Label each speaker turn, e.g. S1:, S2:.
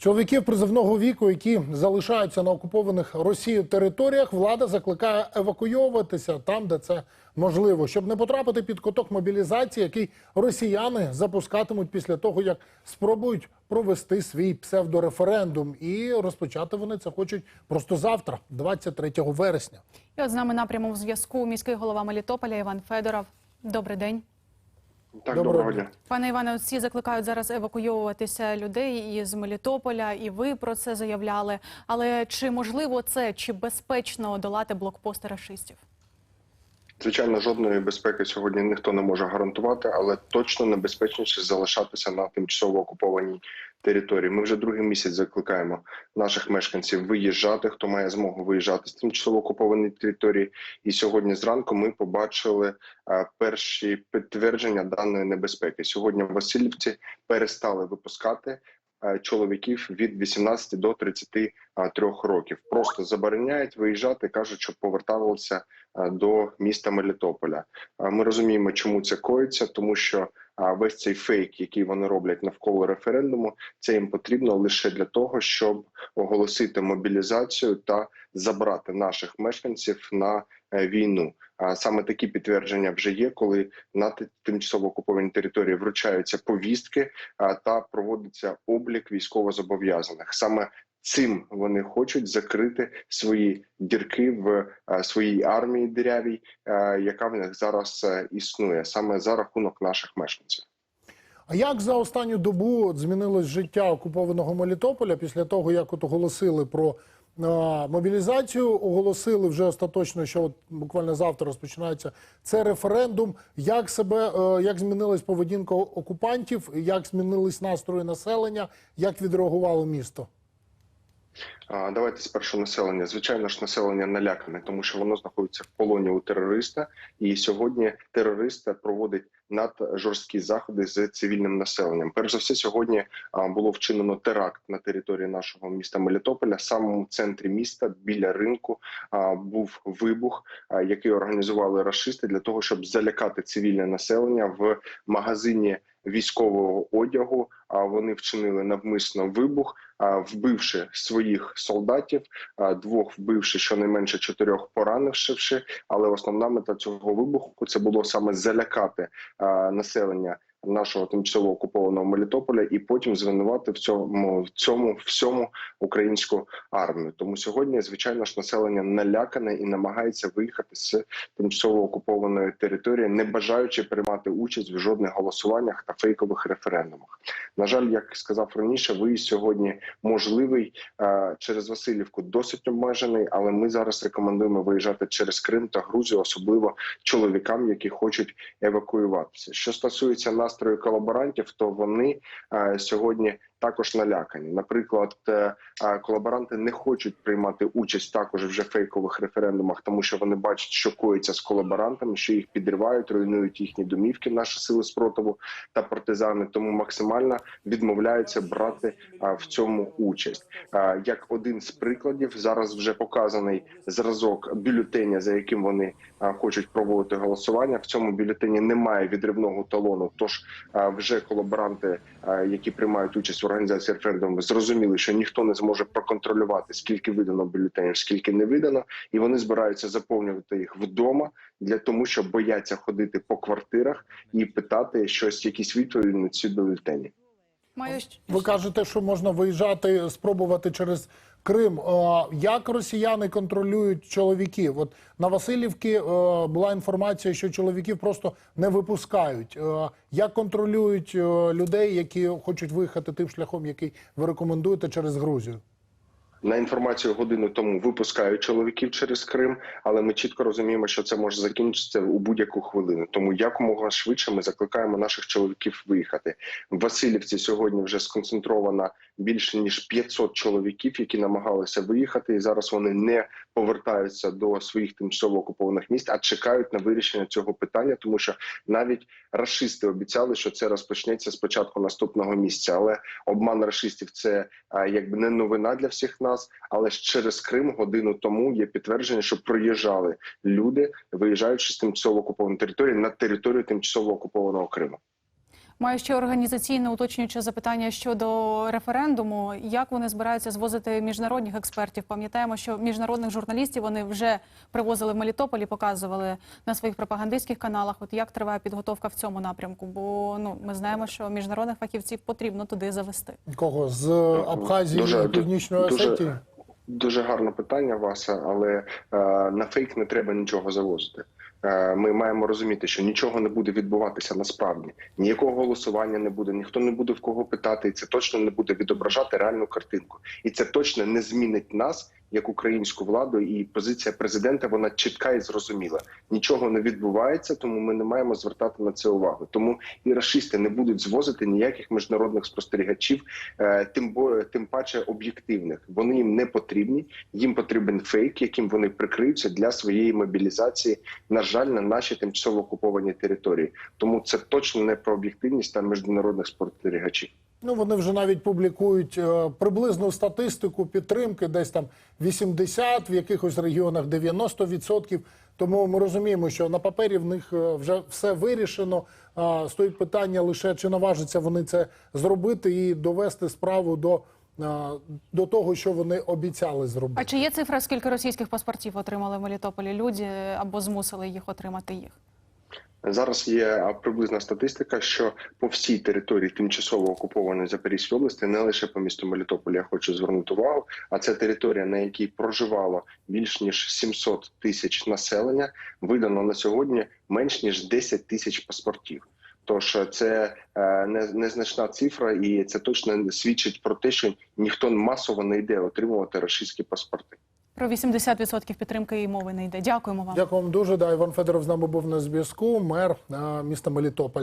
S1: Чоловіків призовного віку, які залишаються на окупованих Росією територіях, влада закликає евакуйовуватися там, де це можливо, щоб не потрапити під куток мобілізації, який росіяни запускатимуть після того, як спробують провести свій псевдореферендум. І розпочати вони це хочуть просто завтра, 23 вересня.
S2: І от з нами на прямому зв'язку міський голова Мелітополя Іван Федоров. Добрий день.
S3: Так,
S1: Доброго
S3: доброго
S1: дня.
S2: Пане Іване, всі закликають зараз евакуйовуватися людей із Мелітополя, і ви про це заявляли. Але чи можливо це, чи безпечно долати блокпости рашистів?
S3: Звичайно, жодної безпеки сьогодні ніхто не може гарантувати, але точно небезпечніше залишатися на тимчасово окупованій території. Ми вже другий місяць закликаємо наших мешканців виїжджати, хто має змогу виїжджати з тимчасово окупованої території. І сьогодні зранку ми побачили перші підтвердження даної небезпеки. Сьогодні Васильівці перестали випускати. е, Чоловіків від 18 до 33 років просто забороняють виїжджати, кажуть, що поверталися е, до міста Мелітополя. Е, Ми розуміємо, чому це коїться, тому що е, весь цей фейк, який вони роблять навколо референдуму, це їм потрібно лише для того, щоб оголосити мобілізацію та забрати наших мешканців на е, війну. Саме такі підтвердження вже є, коли на ти- тимчасово окупованій території вручаються повістки та проводиться облік військовозобов'язаних. Саме Цим вони хочуть закрити свої дірки в е, своїй армії дирявій, е, яка в них зараз е, існує саме за рахунок наших мешканців.
S1: А як за останню добу змінилось життя окупованого Мелітополя після того, як от оголосили про мобілізацію, оголосили вже остаточно, що от буквально завтра розпочинається це референдум. Як себе як змінилась поведінка окупантів, як змінились настрої населення, як відреагувало місто?
S3: Давайте спершу населення. Звичайно ж, населення налякане, тому що воно знаходиться в полоні у терориста, і сьогодні терорист проводить наджорсткі заходи з цивільним населенням. Перш за все, сьогодні було вчинено теракт на території нашого міста Мелітополя. В самому центрі міста біля ринку був вибух, який організували рашисти для того, щоб залякати цивільне населення в магазині військового одягу. А вони вчинили навмисно вибух, вбивши своїх солдатів, двох вбивши щонайменше чотирьох поранивши. Але основна мета цього вибуху це було саме залякати населення нашого тимчасово окупованого Мелітополя і потім звинувати в цьому в цьому всьому українську армію. Тому сьогодні, звичайно ж, населення налякане і намагається виїхати з тимчасово окупованої території, не бажаючи приймати участь в жодних голосуваннях та фейкових референдумах. На жаль, як сказав раніше, виїзд сьогодні можливий е, через Васильівку досить обмежений, але ми зараз рекомендуємо виїжджати через Крим та Грузію, особливо чоловікам, які хочуть евакуюватися. Що стосується настрою колаборантів, то вони е, сьогодні також налякані. Наприклад, е, колаборанти не хочуть приймати участь також вже фейкових референдумах, тому що вони бачать, що коїться з колаборантами, що їх підривають, руйнують їхні домівки, наші сили спротиву та партизани. Тому максимально відмовляються брати в цьому участь. Як один з прикладів, зараз вже показаний зразок бюлетеня, за яким вони хочуть проводити голосування. В цьому бюлетені немає відривного талону. Тож вже колаборанти, які приймають участь в організації референдуму, зрозуміли, що ніхто не зможе проконтролювати, скільки видано бюлетенів, скільки не видано, і вони збираються заповнювати їх вдома для тому, що бояться ходити по квартирах і питати щось, якісь відповіді на ці бюлетені.
S2: Маю
S1: Ви кажете, що можна виїжджати, спробувати через Крим. Е, Як росіяни контролюють чоловіків? От на Васильівці е, була інформація, що чоловіків просто не випускають. Е, Як контролюють людей, які хочуть виїхати тим шляхом, який ви рекомендуєте через Грузію?
S3: На інформацію годину тому випускають чоловіків через Крим, але ми чітко розуміємо, що це може закінчитися у будь-яку хвилину. Тому якомога швидше ми закликаємо наших чоловіків виїхати. В Васильівці сьогодні вже сконцентровано більше ніж 500 чоловіків, які намагалися виїхати, і зараз вони не повертаються до своїх тимчасово окупованих міст, а чекають на вирішення цього питання, тому що навіть рашисти обіцяли, що це розпочнеться з початку наступного місяця. Але обман рашистів це якби не новина для всіх нас. Але ж через Крим годину тому є підтвердження, що проїжджали люди, виїжджаючи з тимчасово окупованої території на територію тимчасово окупованого Криму.
S2: Маю ще організаційне уточнююче запитання щодо референдуму. Як вони збираються звозити міжнародних експертів? Пам'ятаємо, що міжнародних журналістів вони вже привозили в Мелітополь і показували на своїх пропагандистських каналах. От як триває підготовка в цьому напрямку? Бо ну ми знаємо, що міжнародних фахівців потрібно туди завести.
S1: Кого з Абхазії
S3: Дуже-
S1: Північної
S3: дуже-
S1: Осетії?
S3: Дуже гарне питання, Васа, але е, на фейк не треба нічого завозити. Е, ми маємо розуміти, що нічого не буде відбуватися насправді. Ніякого голосування не буде, ніхто не буде в кого питати, і це точно не буде відображати реальну картинку. І це точно не змінить нас як українську владу. І позиція президента вона чітка і зрозуміла. Нічого не відбувається, тому ми не маємо звертати на це увагу. Тому і рашисти не будуть звозити ніяких міжнародних спостерігачів, е, тим бо тим паче об'єктивних. Вони їм не потрібні. Їм потрібен фейк, яким вони прикриються для своєї мобілізації. На жаль, на нашій тимчасово окупованій території. Тому це точно не про об'єктивність та міжнародних спостерігачів.
S1: Ну, вони вже навіть публікують е, приблизну статистику підтримки, десь там 80, в якихось регіонах 90%. Тому ми розуміємо, що на папері в них е, вже все вирішено. Стоїть питання лише чи наважаться вони це зробити і довести справу до, а, до того, що вони обіцяли зробити.
S2: А чи є цифра, скільки російських паспортів отримали в Мелітополі люди або змусили їх отримати їх?
S3: Зараз є приблизна статистика, що по всій території тимчасово окупованої Запорізької області, не лише по місту Мелітополь, я хочу звернути увагу. А це територія, на якій проживало більш ніж 700 тисяч населення, видано на сьогодні менш ніж 10 тисяч паспортів. Тож це е, не- незначна цифра, і це точно свідчить про те, що ніхто масово не йде отримувати російські паспорти.
S2: Про 80% підтримки і мови не йде. Дякуємо вам.
S1: Дякую вам дуже. Да, Іван Федоров з нами був на зв'язку. Мер міста Мелітополь.